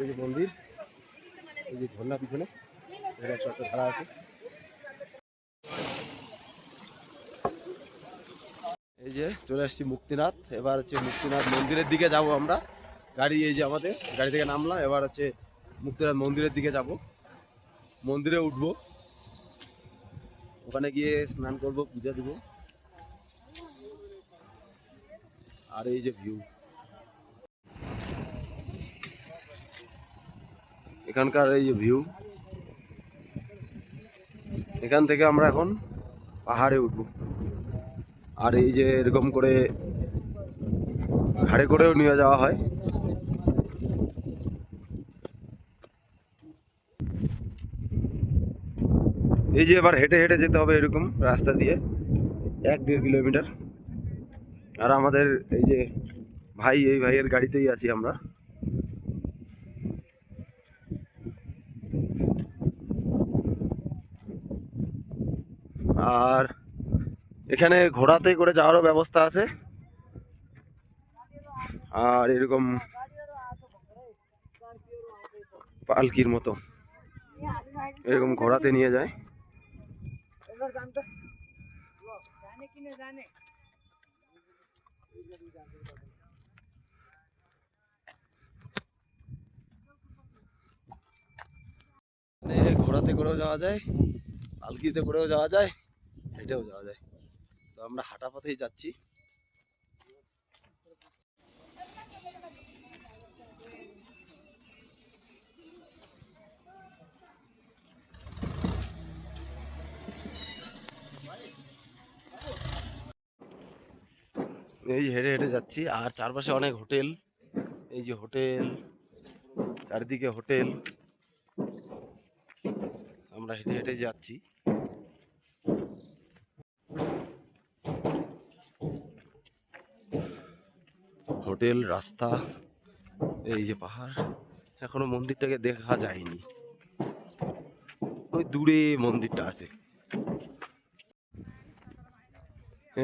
এই যে মন্দির, এই যে ঝর্ণা পিছনে, এখানে একটা ধারা আছে। এই যে চলে আসছি মুক্তিনাথ, এবার হচ্ছে মুক্তিনাথ মন্দিরের দিকে যাব আমরা। গাড়ি এই যে আমাদের, গাড়ি থেকে নামলাম, এবার হচ্ছে মুক্তিনাথ মন্দিরের দিকে যাব। মন্দিরে উঠবো। ওখানে গিয়ে স্নান করব, পূজা দিব। আর এই যে ভিউ এখানকার এই যে ভিউ এখান থেকে আমরা এখন পাহাড়ে উঠব। আর এই যে এরকম করে ঘাড়ে করেও নিয়ে যাওয়া হয়। এই যে এবার হেঁটে হেঁটে যেতে হবে এরকম রাস্তা দিয়ে, এক দেড় কিলোমিটার। আর আমাদের এই যে ভাই, এই ভাইয়ের গাড়িতেই আছি আমরা। আর এখানে ঘোড়াতে করে যাওয়ারও ব্যবস্থা আছে। আর এরকম পালকির মতো এরকম ঘোড়াতে নিয়ে যায়। ঘোড়াতে করেও যাওয়া যায়, পালকিতে করেও যাওয়া যায়। হেঁটেও যাওয়া যায়। তো আমরা হাঁটা পথেই যাচ্ছি। এই হেঁটে হেঁটে যাচ্ছি, আর চারপাশে অনেক হোটেল। এই যে হোটেল, চারিদিকে হোটেল। আমরা হেঁটে হেঁটে যাচ্ছি। হোটেল, রাস্তা, এই যে পাহাড়, এখনও মন্দিরটাকে দেখা যায়নি। ওই দূরে মন্দিরটা আছে।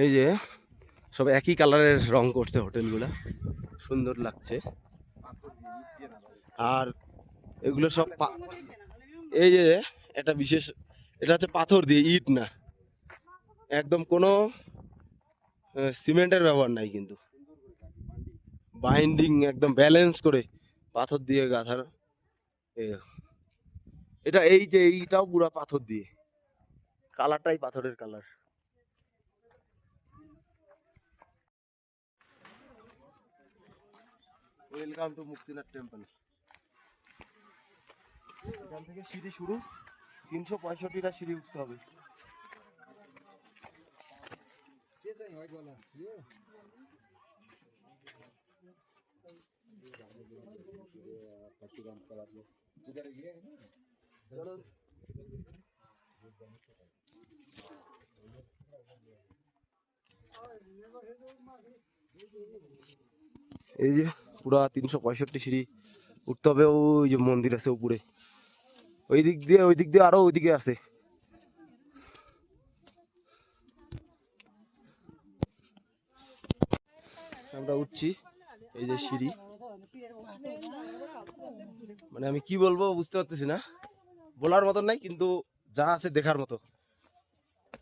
এই যে সব একই কালারের রং করছে হোটেলগুলা। সুন্দর লাগছে। আর এগুলো সব এই যে একটা বিশেষ, এটা হচ্ছে পাথর দিয়ে ইট না। একদম কোনো সিমেন্টের ব্যবহার নাই কিন্তু। বাইন্ডিং একদম ব্যালেন্স করে পাথর দিয়ে গাঁথানো এটা এই যে এইটাও পুরা পাথর দিয়ে। কালারটাই পাথরের colour. Welcome to Muktinath temple এখান থেকে সিঁড়ি শুরু। তিনশো পঁয়ষট্টিটা সিঁড়ি উঠতে হবে। এই যে পুরা তিনশো পঁয়ষট্টি সিঁড়ি উঠতে হবে, ওই যে মন্দির আছে উপরে। ওই দিক দিয়ে, ওই দিক দিয়ে আরও ওইদিকে আছে। আমরা উঠছি, এই যে সিঁড়ি। মানে আমি কি বলব বুঝতে পারতেছি না। বলার মতন নাই, কিন্তু যা আছে দেখার মতো।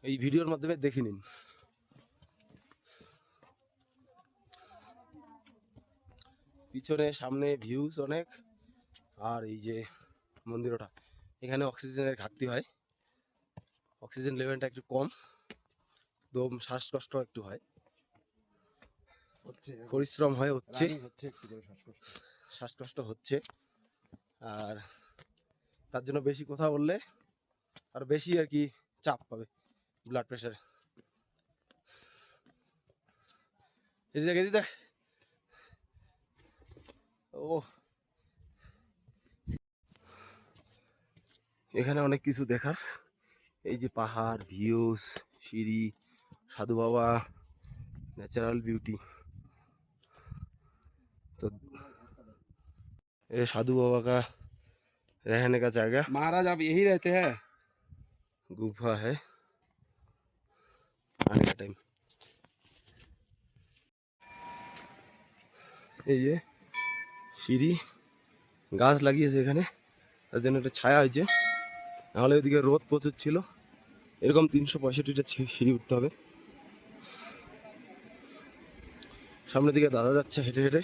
এই ভিডিওর মাধ্যমে দেখে নিন। পিছনে, সামনে ভিউজ অনেক। আর এই যে মন্দিরটা, এখানে অক্সিজেনের ঘাটতি হয়। অক্সিজেন লেভেলটা একটু কম। দম, শ্বাসকষ্ট একটু হয়। পরিশ্রম হয় হচ্ছে। শ্বাসকষ্ট। হচ্ছে। আর তার জন্য বেশি কথা বললে আর বেশি আর কি চাপ পাবে ব্লাড প্রেশার এদিকে এদিকে দেখ ও। এখানে অনেক কিছু দেখার। এই যে পাহাড় ভিউজ সিঁড়ি সাধু বাবা ন্যাচারাল বিউটি तो ये साधु बाबा का रहने का जगह महाराज आप यही रहते हैं गुफा है आने का टाइम এই যে সিঁড়ি গাছ লাগিয়েছে এখানে তার জন্য একটা ছায়া হয়েছে নাহলে ওইদিকে রোদ প্রচুর ছিল এরকম তিনশো পঁয়ষট্টিটা ছি- সিঁড়ি উঠতে হবে সামনের দিকে দাদা যাচ্ছে হেঁটে হেঁটে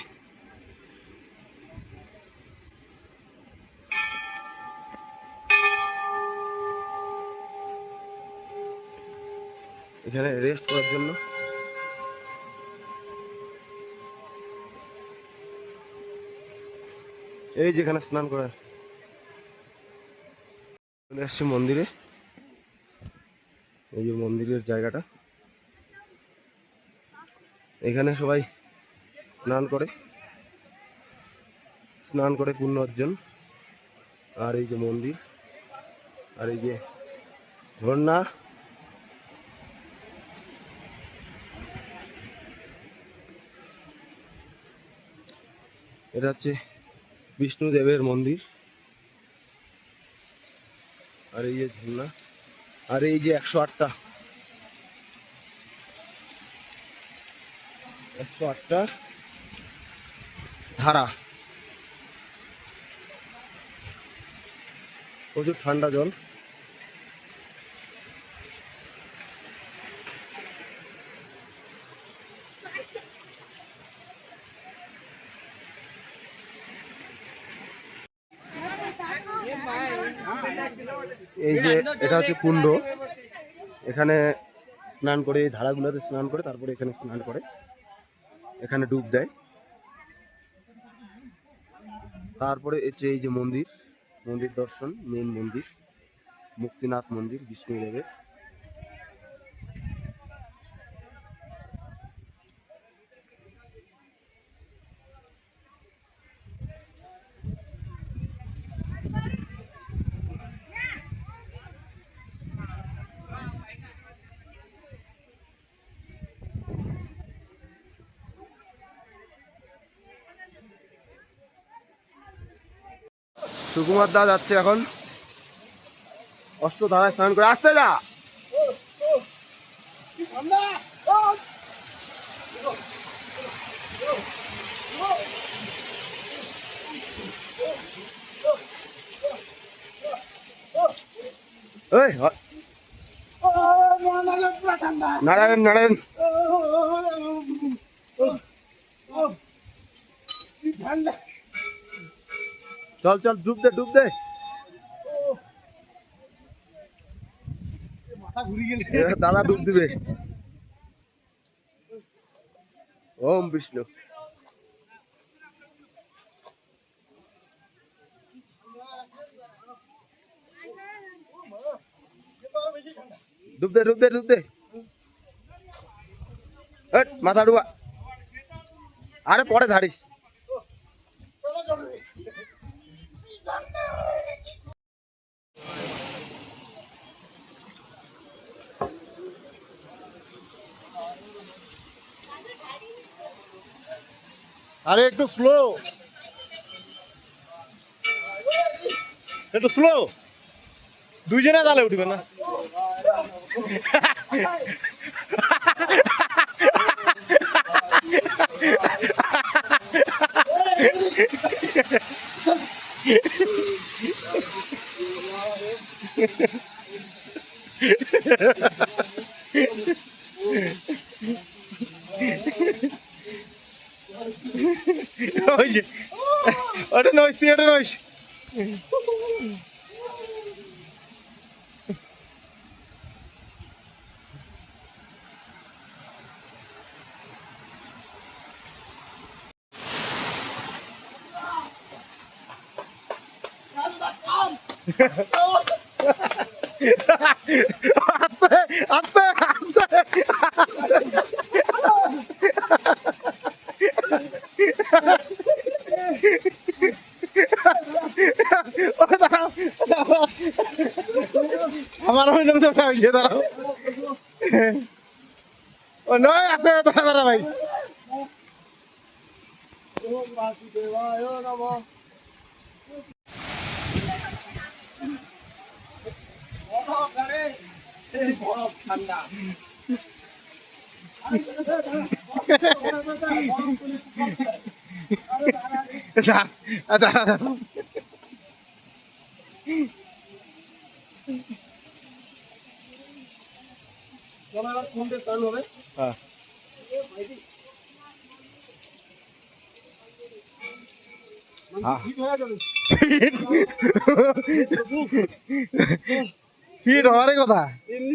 এখানে রেস্ট করার জন্য। এই যেখানে স্নান করার। চলে আসছি মন্দিরে। এই যে মন্দিরের জায়গাটা। এখানে সবাই স্নান করে। স্নান করে পুণ্য অর্জন। আর এই যে মন্দির। আর এই যে ঝর্ণা। এটা হচ্ছে বিষ্ণুদেবের মন্দির। আর এই যে ঝর্ণা, আর এই যে একশো আটটা। একশো আটটা ধারা। প্রচুর ঠান্ডা জল। এই যে এটা হচ্ছে কুণ্ড। এখানে স্নান করে, এই ধারাগুলোতে স্নান করে, তারপরে এখানে স্নান করে। এখানে ডুব দেয়। তারপরে হচ্ছে এই যে মন্দির মন্দির দর্শন মেন মন্দির, মুক্তিনাথ মন্দির, বিষ্ণুদেবের। সুকুমার দা যাচ্ছে এখন। অষ্ট ধারায় স্নান করে আসতে যা। নারায়ণ নারায়ণ। চল চল, ডুব দে ডুব দে। দাদা ডুব দিবে। ওম বিষ্ণু। ডুব দে ডুব দে ডুব দে। মাথা ডুবা। আরে পরে ঝাড়িস। আরে একটু স্লো একটু স্লো দুইজনে জালে উঠবে না। যে ওটা নইস তুই ওটা নইস আস্তে নাম তো দাঁড়াও ও নয় আছে দাঁড়া দাঁড়া ভাই দাঁড়া দাঁড়া দাঁড়া চলো এবার কোনটা টান হবে হ্যাঁ। হয়ে ফিট হওয়ার কথা। এমনি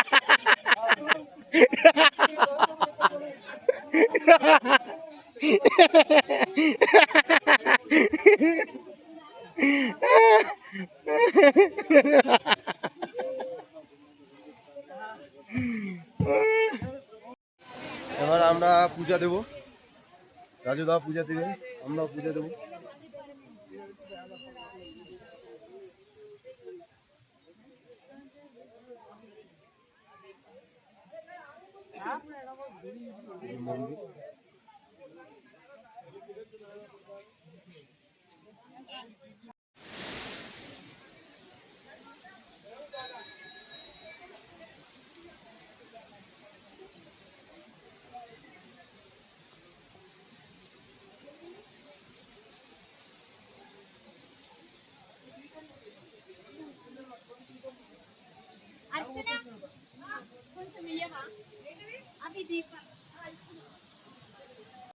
রাজু রাজুদা পূজা দেবেন আমরাও পূজা দেবো। মন্দির 年。